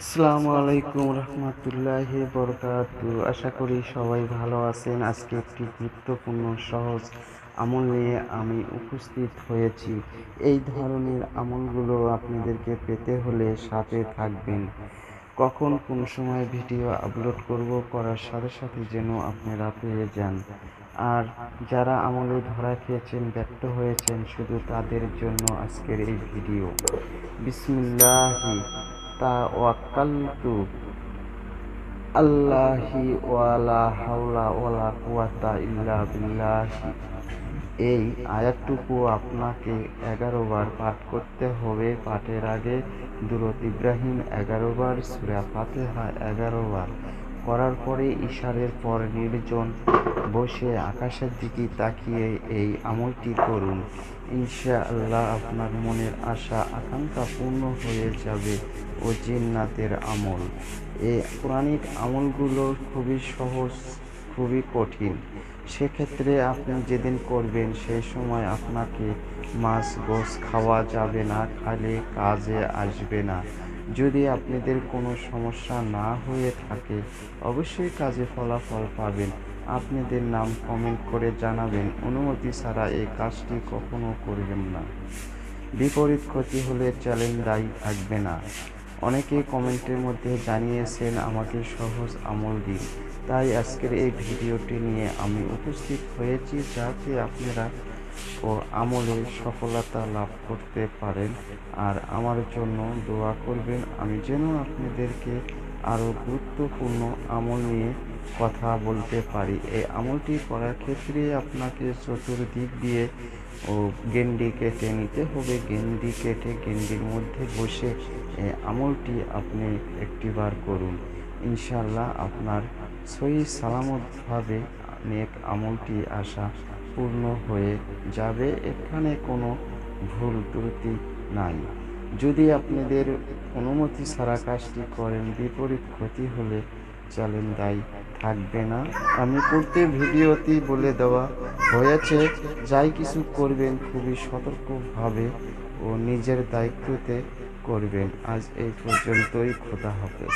আসসালামু আলাইকুম রহমতুল্লাহ বরকাত। আশা করি সবাই ভালো আছেন। আজকে একটি গুরুত্বপূর্ণ সহজ আমল নিয়ে আমি উপস্থিত হয়েছি। এই ধরনের আমলগুলো আপনাদেরকে পেতে হলে সাথে থাকবেন। কখন কোন সময় ভিডিও আপলোড করব করার সাথে সাথে যেন আপনারা পেয়ে যান। আর যারা আমলে ধরা খেয়েছেন, ব্যর্থ হয়েছেন, শুধু তাদের জন্য আজকের এই ভিডিও। বিসমিল্লাহি। তাওয়াক্কালতু আল্লাহি ওয়ালা হাওলা ওয়ালা কুয়াতা ইল্লা বিল্লাহি। এই আয়াতটুকু আপনাকে এগারোবার পাঠ করতে হবে। পাঠের আগে দুরত ইব্রাহিম এগারো বার, সুরা ফাতেহা এগারো বার। করার পরে ইশারের পর নির্জন বসে আকাশের দিকে তাকিয়ে এই আমলটি করুন। ইনশা আল্লাহ আপনার মনের আশা, আকাঙ্ক্ষা পূর্ণ হয়ে যাবে। ও জিন্নাতের আমল। এই পুরাণিক আমলগুলো খুবই সহজ। খুবই কঠিন। সেক্ষেত্রে আপনি যেদিন করবেন, সেই সময় আপনাকে মাছ গোস খাওয়া যাবে না, খালে কাজে আসবে না। যদি আপনাদের কোনো সমস্যা না হয়ে থাকে, অবশ্যই কাজে ফলাফল পাবেন। আপনাদের নাম কমেন্ট করে জানাবেন। অনুমতি ছাড়া এই কাজটি কখনো করবেন না। বিপরীত ক্ষতি হলে চ্যালেঞ্জ দায়ী থাকবে না। অনেকে কমেন্টের মধ্যে জানিয়েছেন, আমাকে সহজ আমল দিন। তাই আজকের এই ভিডিওটি নিয়ে আমি উপস্থিত হয়েছি যাতে আপনারা ও আমলে সফলতা লাভ করতে পারেন। আর আমার জন্য দোয়া করবেন, আমি যেন আপনাদেরকে আরও গুরুত্বপূর্ণ আমল নিয়ে কথা বলতে পারি। এই আমলটি করার ক্ষেত্রে আপনাকে চতুর্দিক দিয়ে ও গেন্ডি কেটে নিতে হবে। গেন্ডি কেটে গেন্ডির মধ্যে বসে এই আমলটি আপনি একটিবার করুন। ইনশাল্লাহ আপনার সই সালামতভাবে নেক আমলটি আসা পূর্ণ হয়ে যাবে। এখানে কোনো ভুল ত্রুটি নাই। যদি আপনাদের অনুমতি ছাড়া কাজটি করেন, বিপরীত ক্ষতি হলে চ্যালেঞ্জ দায়ী থাকবে না। আমি করতে ভিডিওতেই বলে দেওয়া হয়েছে, যাই কিছু করবেন খুবই সতর্কভাবে ও নিজের দায়িত্বতে করবেন। আজ এই পর্যন্তই, খোদা হাফেজ।